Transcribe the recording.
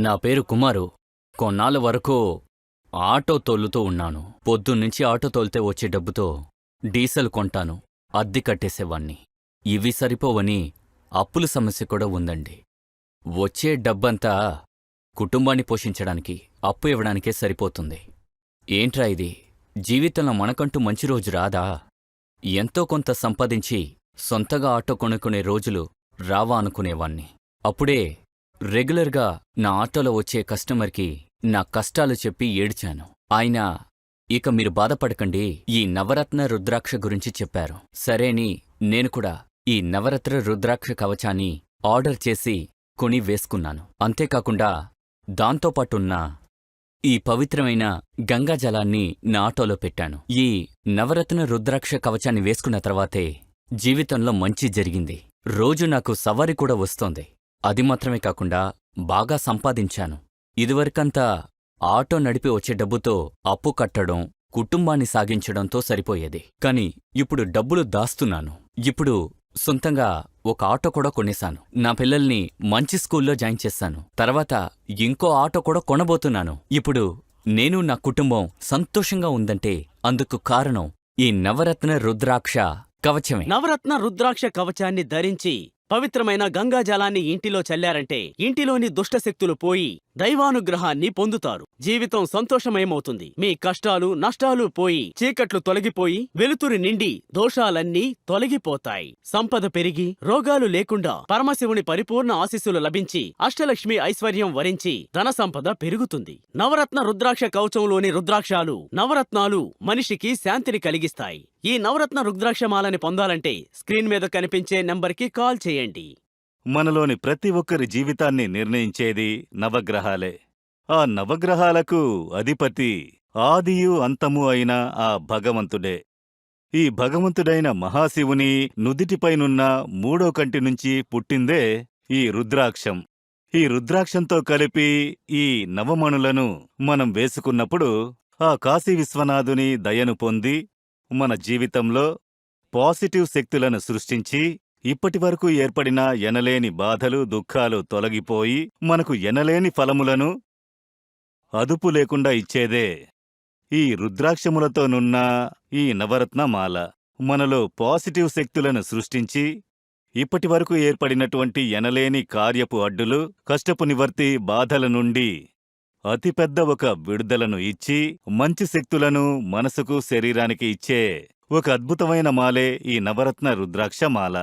నా పేరు కుమారు. కొన్నాళ్ళ వరకు ఆటో తోలుతూ ఉన్నాను. పొద్దున్నుంచి ఆటో తోలితే వచ్చే డబ్బుతో డీజిల్ కొంటాను. అద్దె కట్టేసేవాణ్ణి. ఇవి సరిపోవని అప్పుల సమస్య కూడా ఉందండి. వచ్చే డబ్బంతా కుటుంబాన్ని పోషించడానికి అప్పు ఇవ్వడానికే సరిపోతుంది. ఏంట్రా ఇది? జీవితంలో మనకంటూ మంచి రోజు రాదా? ఎంతో కొంత సంపాదించి సొంతగా ఆటో కొనుక్కునే రోజులు రావా అనుకునేవాణ్ణి. అప్పుడే రెగ్యులర్గా నా ఆటోలో వచ్చే కస్టమర్కి నా కష్టాలు చెప్పి ఏడ్చాను. ఆయన ఇక మీరు బాధపడకండి ఈ నవరత్న రుద్రాక్ష గురించి చెప్పారు. సరేని నేను కూడా ఈ నవరత్న రుద్రాక్ష కవచాన్ని ఆర్డర్ చేసి కొని వేసుకున్నాను. అంతేకాకుండా దాంతోపాటున్న ఈ పవిత్రమైన గంగాజలాన్ని నా ఆటోలో పెట్టాను. ఈ నవరత్న రుద్రాక్ష కవచాన్ని వేసుకున్న తర్వాతే జీవితంలో మంచి జరిగింది. రోజు నాకు సవారి కూడా వస్తోంది. అది మాత్రమే కాకుండా బాగా సంపాదించాను. ఇదివరకంతా ఆటో నడిపి వచ్చే డబ్బుతో అప్పు కట్టడం కుటుంబాన్ని సాగించడంతో సరిపోయేది. కాని ఇప్పుడు డబ్బులు దాస్తున్నాను. ఇప్పుడు సొంతంగా ఒక ఆటో కూడా కొనేశాను. నా పిల్లల్ని మంచి స్కూల్లో జాయిన్ చేశాను. తర్వాత ఇంకో ఆటో కూడా కొనబోతున్నాను. ఇప్పుడు నేను నా కుటుంబం సంతోషంగా ఉందంటే అందుకు కారణం ఈ నవరత్న రుద్రాక్ష కవచమే. నవరత్న రుద్రాక్ష కవచాన్ని ధరించి పవిత్రమైన గంగాజలాన్ని ఇంటిలో చల్లారంటే ఇంటిలోని దుష్టశక్తులు పోయి దైవానుగ్రహాన్ని పొందుతారు. జీవితం సంతోషమయమవుతుంది. మీ కష్టాలు నష్టాలు పోయి చీకట్లు తొలగిపోయి వెలుతురు నిండి దోషాలన్నీ తొలగిపోతాయి. సంపద పెరిగి రోగాలు లేకుండా పరమశివుని పరిపూర్ణ ఆశీస్సులు లభించి అష్టలక్ష్మి ఐశ్వర్యం వరించి ధన సంపద పెరుగుతుంది. నవరత్న రుద్రాక్ష కవచంలోని రుద్రాక్షాలు నవరత్నాలు మనిషికి శాంతిని కలిగిస్తాయి. ఈ నవరత్న రుద్రాక్షమాలని పొందాలంటే స్క్రీన్ మీద కనిపించే నంబర్కి కాల్ చేయండి. మనలోని ప్రతి ఒక్కరి జీవితాన్ని నిర్ణయించేది నవగ్రహాలే. ఆ నవగ్రహాలకు అధిపతి ఆదియు అంతము అయిన ఆ భగవంతుడే. ఈ భగవంతుడైన మహాశివుని నుదిటిపైనున్న మూడో కంటి నుంచి పుట్టిందే ఈ రుద్రాక్షం. ఈ రుద్రాక్షంతో కలిపి ఈ నవమణులను మనం వేసుకున్నప్పుడు ఆ కాశీ విశ్వనాథుని దయను పొంది మన జీవితంలో పాజిటివ్ శక్తులను సృష్టించి ఇప్పటివరకు ఏర్పడిన ఎనలేని బాధలు దుఃఖాలు తొలగిపోయి మనకు ఎనలేని ఫలములను అదుపు లేకుండా ఇచ్చేదే. ఈ రుద్రాక్షములతోనున్న ఈ నవరత్నమాల మనలో పాజిటివ్ శక్తులను సృష్టించి ఇప్పటివరకు ఏర్పడినటువంటి ఎనలేని కార్యపు అడ్డులు కష్టపు నివర్తి బాధల నుండి అతిపెద్ద ఒక విడుదలను ఇచ్చి మంచి శక్తులను మనసుకు శరీరానికి ఇచ్చే ఒక అద్భుతమైన మాలే ఈ నవరత్న రుద్రాక్ష మాల